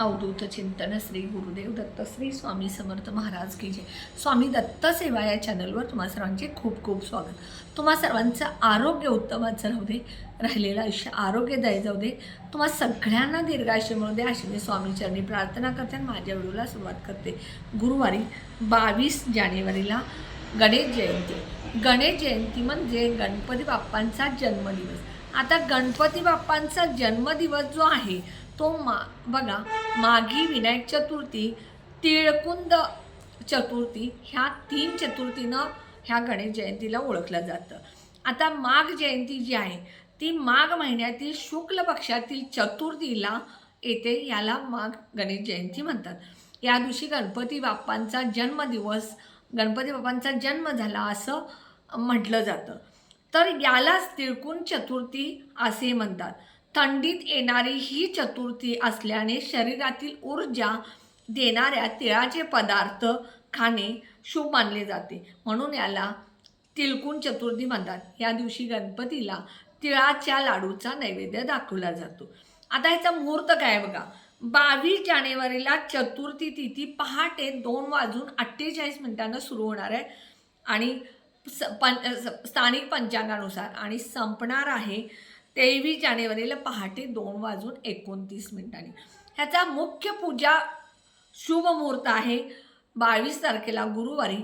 अवधूत चिंतन श्री गुरुदेव दत्त श्री स्वामी समर्थ महाराज की जय. स्वामी दत्त सेवा या चॅनलवर तुम्हा सर्वांचे खूप खूप स्वागत. तुम्हा सर्वांचं आरोग्य उत्तमाचं राहू दे राहिलेलं आयुष्य आरोग्यदायी जाऊ दे तुम्हा सगळ्यांना दीर्घायुष्य मिळू दे अशी मी स्वामीचरणी प्रार्थना करते आणि माझ्या व्हिडिओला सुरुवात करते. गुरुवारी बावीस जानेवारीला गणेश जयंती. गणेश जयंती म्हणजे गणपती बाप्पांचा जन्मदिवस. आता गणपती बाप्पांचा जन्मदिवस जो आहे तो मा बघा माघी विनायक चतुर्थी तिळकुंद चतुर्थी ह्या तीन चतुर्थीनं ह्या गणेश जयंतीला ओळखलं जातं. आता माघ जयंती जी आहे ती माघ महिन्यातील शुक्ल पक्षातील चतुर्थीला येते याला माघ गणेश जयंती म्हणतात. या दिवशी गणपती बाप्पांचा जन्मदिवस गणपती बाप्पांचा जन्म झाला असं म्हटलं जातं. तर यालाच तिळकुण चतुर्थी असे म्हणतात. थंडीत येणारी ही चतुर्थी असल्याने शरीरातील ऊर्जा देणाऱ्या तिळाचे पदार्थ खाणे शुभ मानले जाते. म्हणून याला तिलकुण चतुर्थी म्हणतात. या दिवशी गणपतीला तिळाच्या लाडूचा नैवेद्य दाखवला जातो. आता याचा मुहूर्त काय आहे बघा. बावीस जानेवारीला चतुर्थी तिथी पहाटे दोन वाजून अठ्ठेचाळीस मिनिटांना सुरू होणार आहे आणि स पं स्थानिक पंचांगानुसार. आणि संपणार आहे तेवीस जानेवारीला पहाटे दोन वाजून एकोणतीस मिनिटांनी. ह्याचा मुख्य पूजा शुभ मुहूर्त आहे बावीस तारखेला गुरुवारी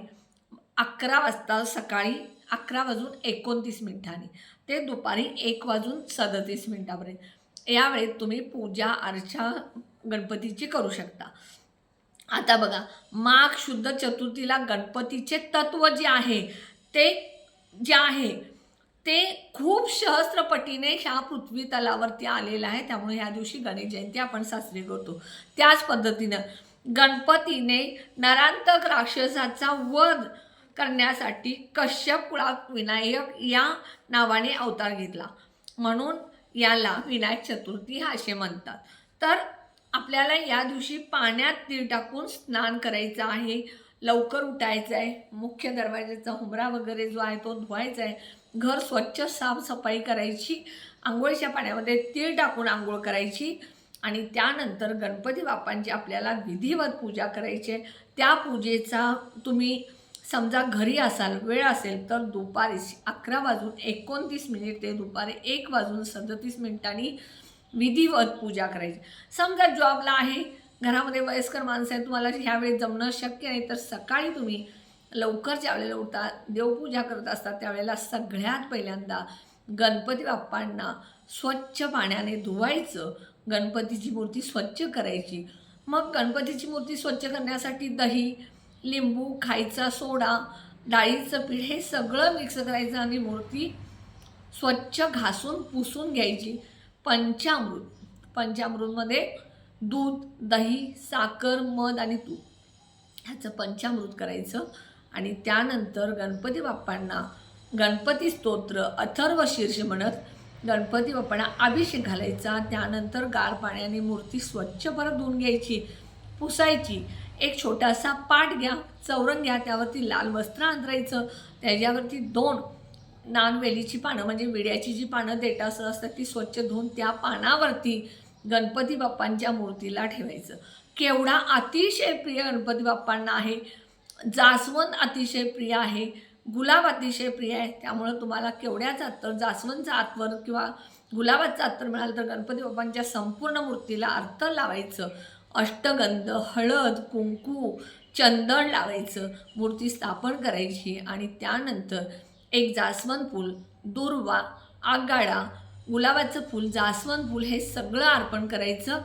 अकरा वाजता सकाळी अकरा वाजून एकोणतीस मिनिटांनी ते दुपारी एक वाजून सदतीस मिनिटापर्यंत. यावेळेत तुम्ही पूजा अर्चा गणपतीची करू शकता. आता बघा माघ शुद्ध चतुर्थीला गणपतीचे तत्व जे आहे ते जे आहे ते खूप सहस्त्रपटीने ह्या पृथ्वी तलावरती आलेलं आहे. त्यामुळे ह्या दिवशी गणेश जयंती आपण साजरी करतो. त्याच पद्धतीनं गणपतीने नरांतक राक्षसाचा वध करण्यासाठी कश्यप कुळात विनायक या नावाने अवतार घेतला. म्हणून याला विनायक चतुर्थी हा असे म्हणतात. तर आपल्याला या दिवशी पाण्यात तीळ टाकून स्नान करायचं आहे. लवकर उठायचं आहे मुख्य दरवाजाचा हुमरा वगैरे जो आहे तो धुवायचा आहे घर स्वच्छ साफसफाई करायची आंघोळीच्या पाण्यामध्ये तीळ टाकून आंघोळ करायची आणि त्यानंतर गणपती बाप्पांची आपल्याला विधिवत पूजा करायची आहे. त्या पूजेचा तुम्ही समजा घरी असाल वेळ असेल तर दुपारी अकरा वाजून एकोणतीस मिनिट ते दुपारी एक वाजून सदतीस मिनिटांनी विधिवत पूजा करायची. समजा जॉबला आहे घरामध्ये वयस्कर माणसं आहे तुम्हाला ह्यावेळी जमणं शक्य नाही. तर सकाळी तुम्ही लवकर ज्यावेळेला उठता देवपूजा करत असतात त्यावेळेला सगळ्यात पहिल्यांदा गणपती बाप्पांना स्वच्छ पाण्याने धुवायचं. गणपतीची मूर्ती स्वच्छ करायची. मग गणपतीची मूर्ती स्वच्छ करण्यासाठी दही लिंबू खायचा सोडा डाळीचं पीठ हे सगळं मिक्स करायचं आणि मूर्ती स्वच्छ घासून पुसून घ्यायची. पंचामृत पंचामृतमध्ये दूध दही साखर मध आणि तूप. ह्याचं पंचामृत करायचं. आणि त्यानंतर गणपती बाप्पांना गणपती स्तोत्र अथर्व शीर्ष म्हणत गणपती बाप्पांना अभिषेक घालायचा. त्यानंतर गार पाण्याने मूर्ती स्वच्छ परत धुवून घ्यायची पुसायची. एक छोटासा पाट घ्या चौरंग घ्या त्यावरती लाल वस्त्र अंतरायचं त्याच्यावरती दोन नानवेलीची पानं म्हणजे विड्याची जी पानं देटासं असतात ती स्वच्छ धुवून त्या पानावरती गणपती बाप्पांच्या मूर्तीला ठेवायचं. केवढा अतिशय प्रिय गणपती बाप्पांना आहे. जास्वंद अतिशय प्रिय आहे. गुलाब अतिशय प्रिय आहे. त्यामुळं तुम्हाला केवढ्याच अत्तर जास्वंदचा आत्वर किंवा गुलाबाचं अत्तर मिळालं तर गणपती बाप्पांच्या संपूर्ण मूर्तीला अर्थ लावायचं. अष्टगंध हळद कुंकू चंदन लावायचं. मूर्ती स्थापन करायची आणि त्यानंतर एक जास्वंद फूल दुर्वा आगाडा गुलाबाचं फूल जास्वंद फूल हे सगळं अर्पण करायचं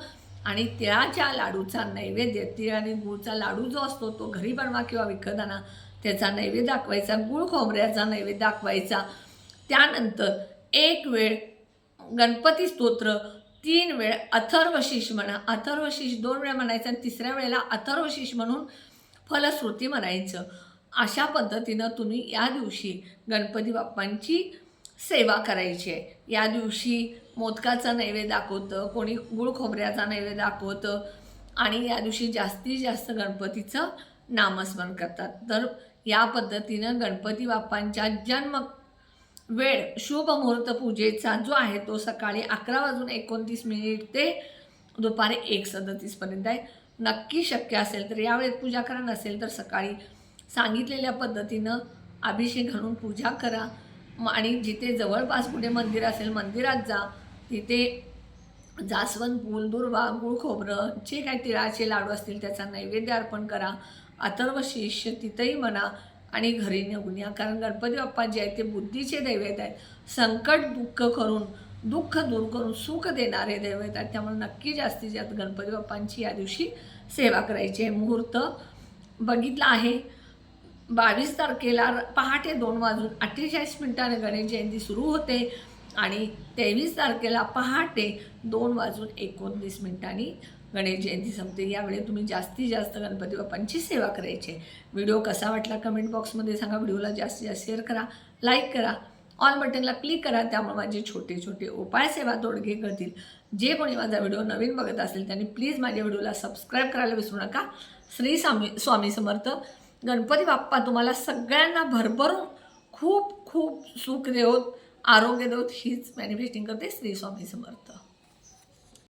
आणि तिळाच्या लाडूचा नैवेद्य तिळ आणि गुळचा लाडू जो असतो तो घरी बनवा किंवा विकत आणा त्याचा नैवेद्य दाखवायचा गुळ खोबऱ्याचा नैवेद्य दाखवायचा. त्यानंतर एक वेळ गणपती स्तोत्र तीन वेळ अथर्वशीष म्हणा. अथर्वशीष दोन वेळा म्हणायचं आणि तिसऱ्या वेळेला अथर्वशीष म्हणून फलश्रुती म्हणायचं. अशा पद्धतीनं तुम्ही या दिवशी गणपती बाप्पांची सेवा करायची आहे. या दिवशी मोदकाचा नैवेद्य दाखवतं कोणी गुळ खोबऱ्याचा नैवेद्य दाखवतं आणि या दिवशी जास्तीत जास्त गणपतीचं नामस्मरण करतात. तर या पद्धतीनं गणपती बाप्पांच्या जन्म वेळ शुभ मुहूर्त पूजेचा जो आहे तो सकाळी अकरा वाजून एकोणतीस मिनिट ते दुपारी एक सदतीसपर्यंत आहे. नक्की शक्य असेल तर यावेळेत पूजा करा नसेल तर सकाळी सांगितलेल्या पद्धतीनं अभिषेक घालून पूजा करा. आणि जिथे जवळपास कुठे मंदिर असेल मंदिरात जा. तिथे जास्वंद फूल दुर्वा गुळ खोबरं जे काही तिळाचे लाडू असतील त्याचा नैवेद्य अर्पण करा. अथर्व शिष्य तिथंही म्हणा आणि घरी निघून या. कारण गणपती बाप्पा जे आहेत ते बुद्धीचे दैवत आहेत. संकट दुःख करून दुःख दूर करून सुख देणारे दैवत आहेत. त्यामुळे नक्की जास्तीत जास्त गणपती बाप्पांची या दिवशी सेवा करायची आहे. मुहूर्त बघितला आहे. बावीस तारखेला पहाटे दोन वाजून अठ्ठेचाळीस मिनिटाने गणेश जयंती सुरू होते आणि तेवीस तारखेला पहाटे दोन वाजून एकोणतीस मिनिटांनी गणेश जयंती संपते. यावेळी तुम्ही जास्तीत जास्त गणपती बाप्पांची सेवा करायची. आहे. व्हिडिओ कसा वाटला कमेंट बॉक्समध्ये सांगा. व्हिडिओला जास्तीत जास्त शेअर करा लाईक करा ऑल बटनला क्लिक करा. त्यामुळे माझे छोटे छोटे उपाय सेवा तोडगे करतील. जे कोणी माझा व्हिडिओ नवीन बघत असेल त्यांनी प्लीज माझ्या व्हिडिओला सबस्क्राईब करायला विसरू नका. श्री स्वामी स्वामी समर्थ. गणपती बाप्पा तुम्हाला सगळ्यांना भरभरून खूप खूप सुख देवत आरोग्य देवत हीच मॅनिफेस्टिंग करते श्री स्वामी समर्थ.